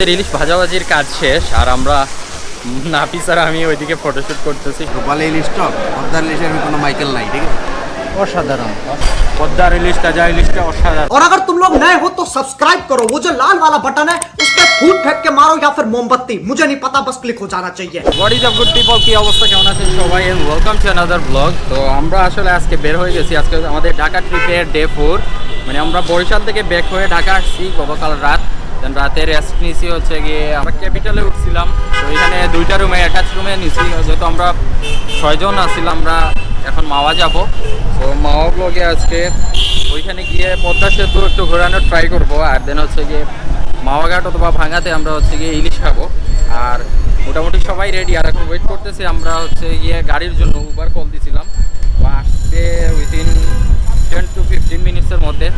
ইলিশ ভাজাভাজির কাজ শেষ আর আমরা নাফিস আর আমি ওইদিকে ফটোশুট করতেছি রূপালী ইলিশ টক পদ্মার ইলিশের কোনো মাইকেল নাই ঠিক আছে অসাধারণ পদ্মার ইলিশ তাজা ইলিশটা অসাধারণ और अगर तुम लोग नए हो तो सब्सक्राइब करो वो जो लाल वाला बटन है उस पर फूट फेंक के मारो या फिर मोमबत्ती मुझे नहीं पता बस क्लिक हो जाना चाहिए what is up good people কি অবস্থা কেমন আছেন সবাই and welcome to another blog তো আমরা আসলে আজকে বের হয়ে গেছি আজকে আমাদের ঢাকা ট্রিপের ডে ফোর মানে আমরা বরিশাল থেকে ব্যাক হয়ে ঢাকা আসছি গতকাল রাত দেন রাতে রেস্ট নিয়েছি হচ্ছে গিয়ে আমরা ক্যাপিটালে উঠছিলাম। তো এখানে দুইটা রুমে অ্যাটাচ রুমে নিছি। যেহেতু আমরা ছয়জন আছিলাম, আমরা এখন মাওয়া যাব। তো মাওয়া ব্লগে আজকে ওইখানে গিয়ে পদ্মা সেতু একটু ঘোরানোর ট্রাই করব। আর দেন হচ্ছে গিয়ে মাওয়াঘাট অথবা ভাঙাতে আমরা হচ্ছে গিয়ে ইলিশ খাব। আর মোটামুটি সবাই রেডি আর এখন ওয়েট করতেছি, আমরা হচ্ছে গিয়ে গাড়ির জন্য উবার কল দিছিলাম। তো আসতে উইদিন টেন টু ফিফটিন মিনিটসের মধ্যে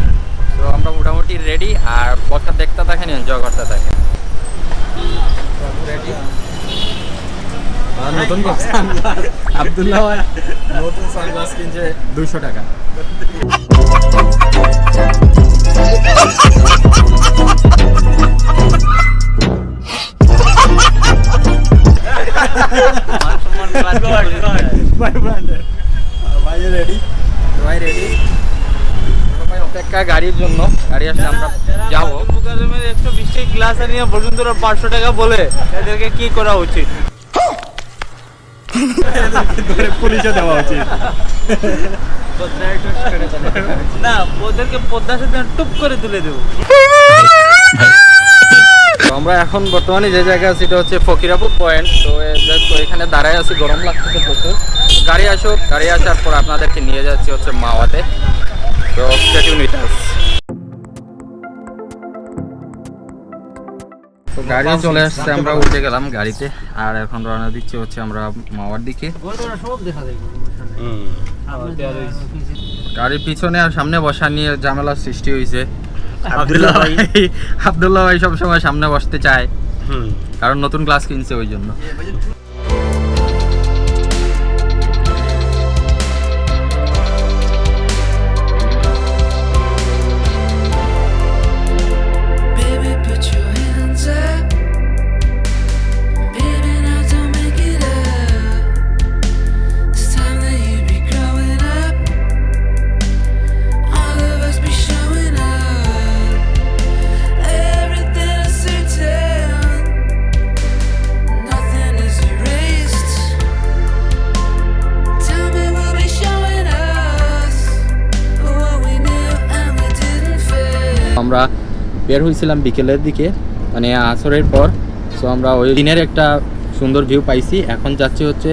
তো আমরা মোটামুটি রেডি আর বর্ষা দেখতে থাকেন এনজয় করতে থাকেন রেডি নতুন আবদুল্লাহ নতুন সানগ্লাস কিনছে দুইশো টাকা। অপেক্ষা গাড়ির জন্য। গাড়ি আসলে আমরা যাব। বিশ টাকা গ্লাস আনিয়ে বসুন্ধরা পাঁচশো টাকা বলে এদেরকে কি করা উচিত পুলিশে দেওয়া উচিত। না ওদেরকে পদ্মা সেতু টুপ করে তুলে দেবো। আমরা এখন বর্তমানে যে জায়গায় আছি এটা হচ্ছে ফকিরাপুর পয়েন্ট। তো তো এখানে দাঁড়ায় আছি গরম লাগতেছে প্রচুর। গাড়ি আসুক গাড়ি আসার পর আপনাদেরকে নিয়ে যাচ্ছি হচ্ছে মাওয়াতে। গাড়ি চলে আসছে আমরা উঠে গেলাম গাড়িতে। আর এখন রওনা দিচ্ছি হচ্ছে আমরা মাওয়ার দিকে। গাড়ির পিছনে আর সামনে বসা নিয়ে ঝামেলার সৃষ্টি হয়েছে আবদুল্লাহ ভাই। আব্দুল্লাহ ভাই সবসময় সামনে বসতে চায়। কারণ নতুন ক্লাস কিনছে ওই জন্য। বের হয়েছিলাম বিকেলের দিকে মানে আসরের পর। সো আমরা ওই দিনের একটা সুন্দর ভিউ পাইছি। এখন যাচ্ছি হচ্ছে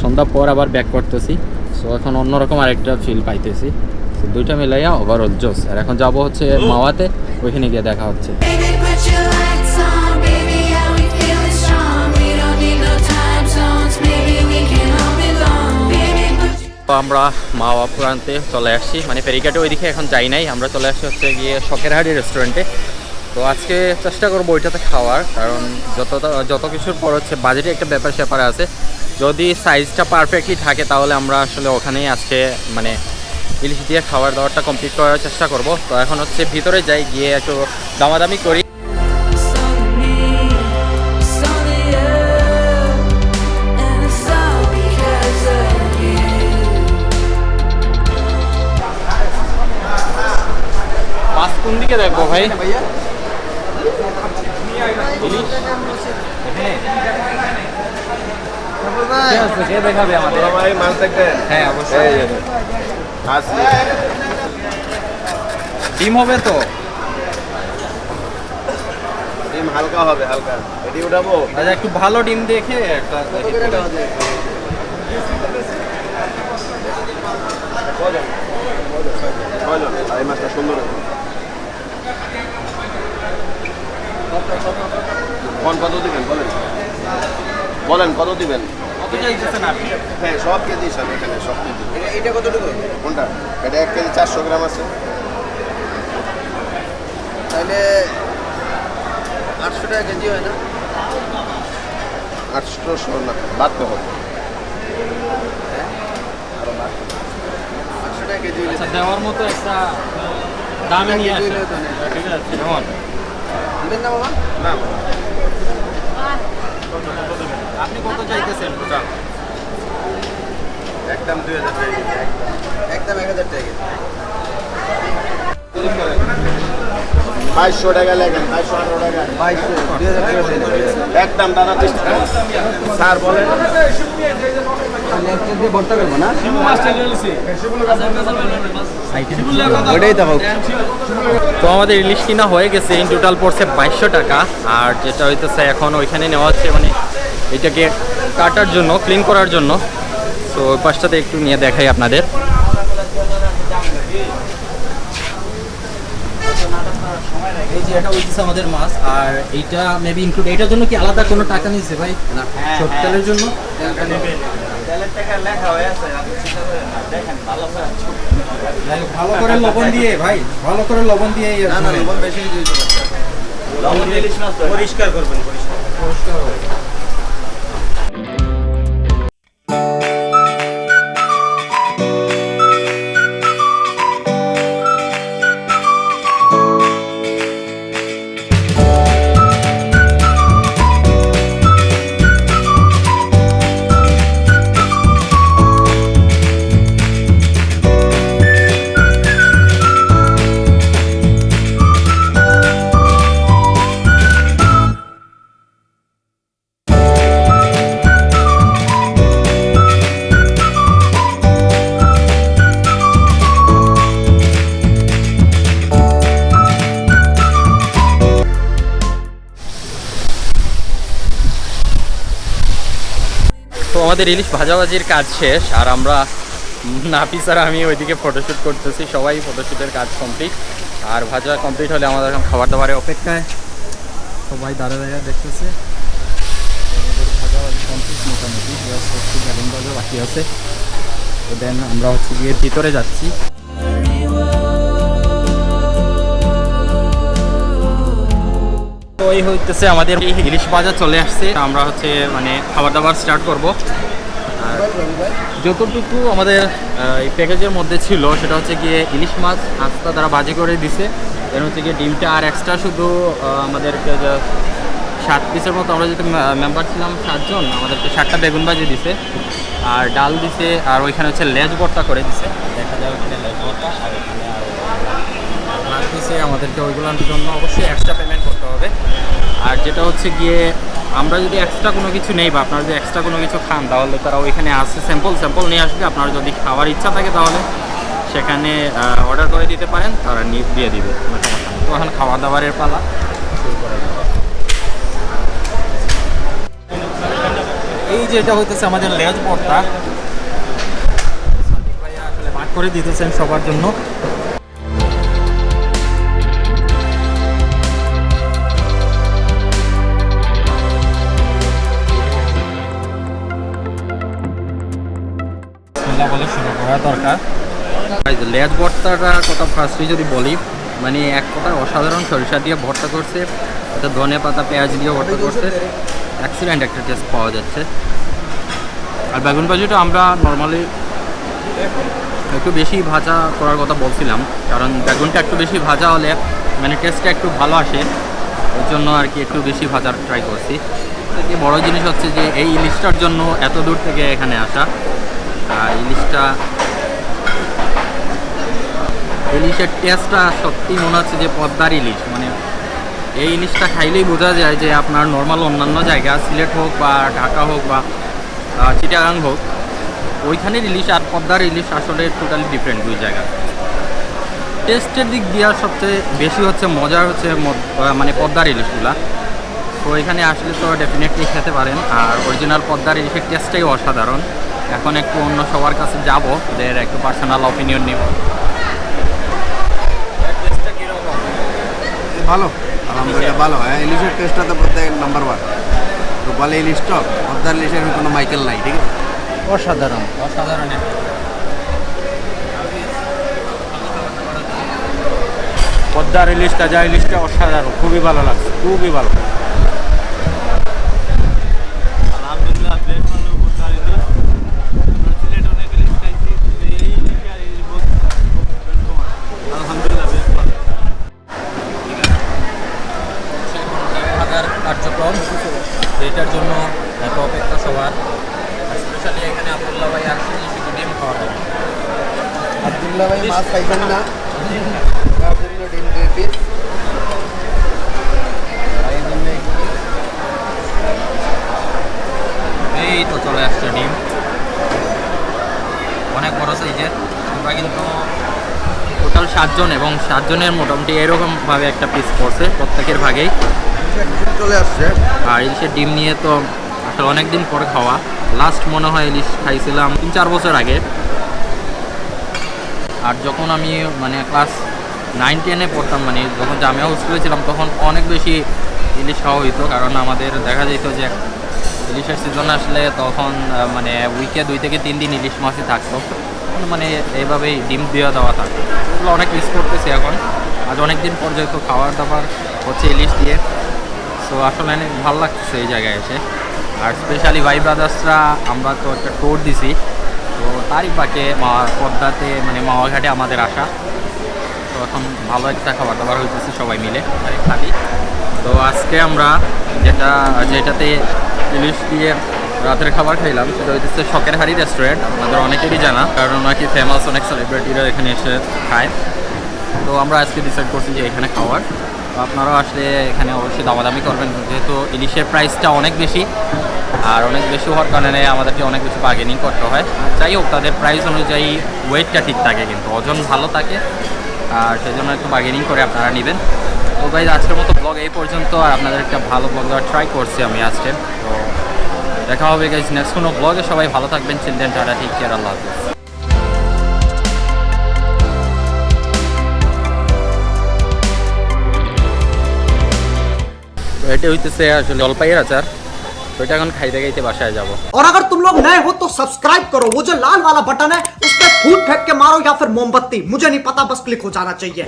সন্ধ্যা পর আবার ব্যাক করতেছি। সো এখন অন্যরকম আরেকটা ফিল পাইতেছি। দুইটা মিলাইয়া ওভারঅল জোস আর এখন যাব হচ্ছে মাওয়াতে, ওইখানে গিয়ে দেখা হচ্ছে। আমরা মাওয়া প্রান্তে চলে আসছি। মানে ফেরিঘাটে ওইদিকে এখন যাই নাই। আমরা চলে আসছি হচ্ছে গিয়ে শখেরহাটি রেস্টুরেন্টে তো আজকে চেষ্টা করব ওইটাতে খাওয়ার, কারণ যত যত কিছুর পর হচ্ছে বাজেটে একটা ব্যাপার স্যাপার আছে। যদি সাইজটা পারফেক্টলি থাকে, তাহলে আমরা আসলে ওখানেই আজকে মানে ইলিশ দিয়ে খাবার দাবারটা কমপ্লিট করার চেষ্টা করব। তো এখন হচ্ছে ভিতরে যাই, গিয়ে একটু দামাদামি করি। দিকে দেখব ভাই দেখাবে আমাদের হ্যাঁ অবশ্যই ডিম হবে তো ডিম হালকা হবে হালকা এটি উঠাবো আচ্ছা একটু ভালো ডিম দেখে একটা এই মাছটা সুন্দর কোন কত দিবেন? বলেন। বলেন কত দিবেন? হ্যাঁ সব কেজি সব এখানে সব কেজি এটা কতটুকু? কোনটা? এটা এক কেজি চারশো গ্রাম আছে। তাহলে আটশো টাকা কেজি হয় না? আটশোশো না বাড়তে হবে আটশো টাকা কেজি আচ্ছা দেওয়ার মতো একটা দামে নিয়ে আসে ঠিক আছে নেবেন না মামা না আপনি কত চাইতেছেন? আচ্ছা। ওটা একদম দুই হাজার টাকা। একদম এক হাজার টাকা। বাইশশো টাকা লেখেন বাইশশো আঠারো টাকা। একদম দাদা স্যার বলেন। তো তো আমাদের ইলিশ কিনা হয়ে গেছে ইন টোটাল পড়ছে বাইশশো টাকা। আর যেটা হইতেছে এখন ওইখানে নেওয়া হচ্ছে মানে এটাকে কাটার জন্য ক্লিন করার জন্য। তো ওই পাশটাতে একটু নিয়ে দেখাই আপনাদের। এই যে এটা হইতেছে আমাদের মাছ আর এইটা মেবি ইনক্লুড এটার জন্য কি আলাদা কোনো টাকা নিয়েছে ভাই? না। সব তেলের জন্য? ভালো করে লবণ দিয়ে ভাই ভালো করে লবণ দিয়ে লবণ বেশি পরিষ্কার করবেন পরিষ্কার। তো আমাদের ইলিশ ভাজাভাজির কাজ শেষ, আর আমরা নাফিস আর আমি ওইদিকে ফটোশ্যুট করতেছি, সবাই ফটোশ্যুটের কাজ কমপ্লিট আর ভাজা কমপ্লিট হলে আমাদের এখন খাবার দাবারের অপেক্ষায়। সবাই দাঁড়া দাঁড়িয়ে দেখতেছে। আমাদের কমপ্লিট বাকি আছে। তো দেন আমরা হচ্ছে গিয়ে ভিতরে যাচ্ছি। তো এই হইতেছে আমাদের ইলিশ বাজার চলে আসছে। আমরা হচ্ছে মানে খাবার দাবার স্টার্ট করব। যতটুকু আমাদের এই প্যাকেজের মধ্যে ছিল সেটা হচ্ছে গিয়ে ইলিশ মাছ আস্তা তারা ভাজি করে দিছে। এর হচ্ছে গিয়ে ডিমটা আর এক্সট্রা শুধু আমাদেরকে যে সাত পিসের মতো আমরা যেহেতু মেম্বার ছিলাম সাতজন আমাদেরকে সাতটা বেগুন ভাজি দিছে। আর ডাল দিছে আর ওইখানে হচ্ছে লেজ ভর্তা করে দিছে। দেখা যায় ওইখানে লেজ ভর্তা আর ওইখানে আর দিছে আমাদেরকে ওইগুলোর জন্য অবশ্যই এক্সট্রা পেমেন্ট করতে হবে। আর যেটা হচ্ছে গিয়ে আমরা যদি এক্সট্রা কোনো কিছু নেই বা আপনারা যদি এক্সট্রা কোনো কিছু খান, তাহলে তারা ওইখানে আসছে স্যাম্পল স্যাম্পল নিয়ে আসবে। আপনারা যদি খাওয়ার ইচ্ছা থাকে তাহলে সেখানে অর্ডার করে দিতে পারেন, তারা দিয়ে দিবে। তো এখন খাওয়া দাওয়ারের পালা। এই যে এটা হইতেছে আমাদের লেজ আসলে ভাগ করে দিতেছেন সবার জন্য। দরকার। লেজ ভর্তাটা কথা ফার্স্টে যদি বলি মানে এক কথা অসাধারণ সরিষা দিয়ে ভর্তা করছে এটা ধনে পাতা, পেঁয়াজ দিয়ে ভর্তা করছে। অ্যাক্সিডেন্ট একটা টেস্ট পাওয়া যাচ্ছে। আর বেগুন ভাজিটা আমরা নর্মালি একটু বেশি ভাজা করার কথা বলছিলাম, কারণ বেগুনটা একটু বেশি ভাজা হলে মানে টেস্টটা একটু ভালো আসে। ওই জন্য আর কি একটু বেশি ভাজার ট্রাই করছি। বড় জিনিস হচ্ছে যে, এই ইলিশটার জন্য এত দূর থেকে এখানে আসা। ইলিশটা ইলিশের টেস্টটা সত্যি মনে হচ্ছে যে পদ্মার ইলিশ মানে এই ইলিশটা খাইলেই বোঝা যায় যে আপনার নর্মাল অন্যান্য জায়গা, সিলেট হোক বা ঢাকা হোক বা চিটাগাং হোক ওইখানের ইলিশ আর পদ্মার ইলিশ আসলে টোটালি ডিফারেন্ট দুই জায়গা। টেস্টের দিক দিয়ে সবচেয়ে বেশি হচ্ছে মজার হচ্ছে মানে পদ্মার ইলিশগুলা তো এখানে আসলে তো ডেফিনেটলি খেতে পারেন। আর অরিজিনাল পদ্মার ইলিশের টেস্টটাই অসাধারণ। এখন একটু অন্য সবার কাছে যাব, ওদের একটু পার্সোনাল অপিনিয়ন নিব। ভালো আলহামদুলিল্লাহ ভালো। হ্যাঁ ইলিশের টেস্টটা তো প্রত্যেক নাম্বার ওয়ান তো বলে ইলিশ টক পদ্মার ইলিশের কোনো মাইকেল নাই ঠিক আছে? অসাধারণ। অসাধারণ পদ্মার ইলিশটা যা ইলিশটা অসাধারণ খুবই ভালো লাগছে খুবই ভালো। এই তো চলে আসছে ডিম। অনেক বড় সাইজের আমরা কিন্তু টোটাল সাতজন এবং সাতজনের মোটামুটি এরকমভাবে একটা পিস পড়ছে প্রত্যেকের ভাগেই। চলে আসছে। আর ইলিশের ডিম নিয়ে তো আসলে অনেকদিন পরে খাওয়া। লাস্ট মনে হয় ইলিশ খাইছিলাম তিন চার বছর আগে। আর যখন আমি মানে ক্লাস নাইন টেনে পড়তাম মানে যখন জামিয়া হোস্টেলে ছিলাম, তখন অনেক বেশি ইলিশ খাওয়া হইতো। কারণ আমাদের দেখা যেত যে, ইলিশের সিজন আসলে তখন মানে উইকে দুই থেকে তিন দিন ইলিশ মাছই থাকতো। মানে এইভাবেই ডিম দিয়ে দেওয়া থাকতো। এগুলো অনেক মিস করতেছি এখন। আজ অনেক দিন পর যেহেতু খাবার দাবার হচ্ছে ইলিশ দিয়ে। সো আসলে অনেক ভালো লাগতেছে এই জায়গায় এসে। আর স্পেশালি ভাই ব্রাদার্সরা আমরা তো একটা টোর দিছি। তো তারই পাকে মা পদ্মাতে মানে মাওয়াঘাটে আমাদের আসা। তো এখন ভালো একটা খাবার দাবার হইতেছে সবাই মিলে খালি তো আজকে আমরা যেটা, যেটাতে ইলিশ দিয়ে রাতের খাবার খাইলাম, সেটা হইতেছে শখের হাড়ি রেস্টুরেন্ট আমাদের অনেকেরই জানা, কারণ নাকি ফেমাস অনেক সেলিব্রিটিরা এখানে এসে খায়। তো আমরা আজকে ডিসাইড করছি যে এখানে খাওয়ার। আপনারাও আসলে এখানে অবশ্যই দামাদামি করবেন, যেহেতু ইলিশের প্রাইসটা অনেক বেশি। আর অনেক বেশি হওয়ার কারণে আমাদেরকে অনেক বেশি বার্গেনিং করতে হয়। যাই হোক, তাদের প্রাইস অনুযায়ী ওয়েটটা ঠিক থাকে কিন্তু, ওজন ভালো থাকে। আর সেই জন্য একটু বার্গেনিং করে আপনারা নেবেন। তো গাইজ আজকের মতো ব্লগ এই পর্যন্ত, আর আপনাদের একটা ভালো ব্লগ দেওয়ার ট্রাই করছি আমি আজকে। তো, দেখা হবে গাইজ নেক্সট কোনো ব্লগে সবাই ভালো থাকবেন চিলড্রেন টাটা ঠিক কেয়ার আল্লাহ হাফিজ। এটা হইতেছে আসলে জলপাইয়ের আচার। তো এটা এখন খাইতে খাইতে বাসায় যাবো और अगर तुम लोग नए हो तो सब्सक्राइब करो वो जो लाल वाला बटन है उस पर फूट फेंक के मारो या फिर मोमबत्ती मुझे नहीं पता बस क्लिक हो जाना चाहिए